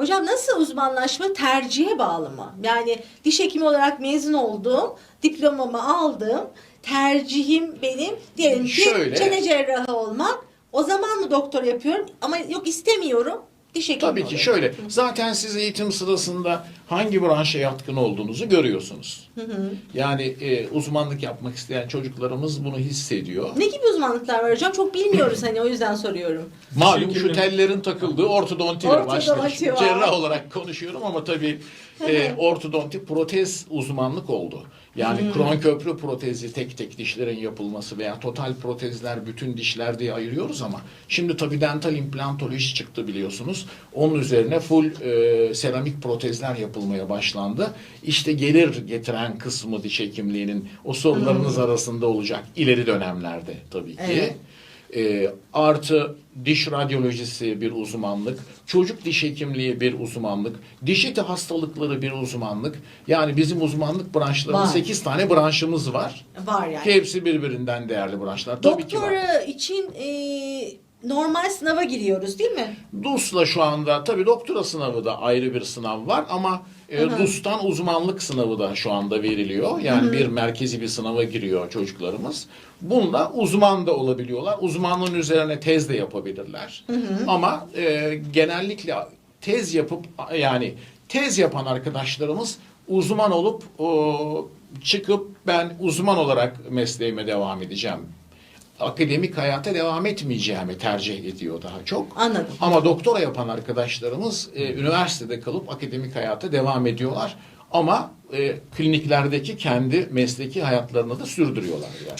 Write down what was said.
Hocam nasıl uzmanlaşma tercihe bağlı mı? Yani diş hekimi olarak mezun oldum, diplomamı aldım. Tercihim benim diyelim ki Şöyle. çene cerrahı olmak. O zaman mı doktor yapıyorum? Ama yok istemiyorum. Diş hekimi Tabii ki olayım. şöyle. Zaten siz eğitim sırasında hangi branşa yatkın olduğunuzu görüyorsunuz. Yani e, uzmanlık yapmak isteyen çocuklarımız bunu hissediyor. Ne gibi uzmanlıklar var hocam? Çok bilmiyoruz hani o yüzden soruyorum. Malum şu tellerin takıldığı ortodonti ile Ortodonti var. Cerrah olarak konuşuyorum ama tabii e, ortodonti protez uzmanlık oldu. Yani kron köprü protezi tek tek dişlerin yapılması veya total protezler bütün dişler diye ayırıyoruz ama şimdi tabii dental implantoloji çıktı biliyorsunuz. Onun üzerine full e, seramik protezler yapılmaya başlandı. İşte gelir getiren kısmı diş hekimliğinin o sorularınız arasında olacak ileri dönemlerde tabii ki. Evet. E, artı diş radyolojisi bir uzmanlık, çocuk diş hekimliği bir uzmanlık, diş eti hastalıkları bir uzmanlık. Yani bizim uzmanlık branşlarımız Var. 8 tane branşımız var. Var yani. Hepsi birbirinden değerli branşlar. Tabii ki var. Doktora için e, normal sınava giriyoruz değil mi? DUS'la şu anda tabii doktora sınavı da ayrı bir sınav var ama e, DUS'tan uzmanlık sınavı da şu anda veriliyor. Yani bir merkezi bir sınava giriyor çocuklarımız. Bununla uzman da olabiliyorlar. Uzmanlığın üzerine tez de yapabilirler. Ama e, genellikle tez yapıp yani tez yapan arkadaşlarımız uzman olup o, çıkıp ben uzman olarak mesleğime devam edeceğim akademik hayata devam etmeyeceğimi tercih ediyor daha çok. Anladım. Ama doktora yapan arkadaşlarımız e, üniversitede kalıp akademik hayata devam ediyorlar. Ama e, kliniklerdeki kendi mesleki hayatlarını da sürdürüyorlar. Yani.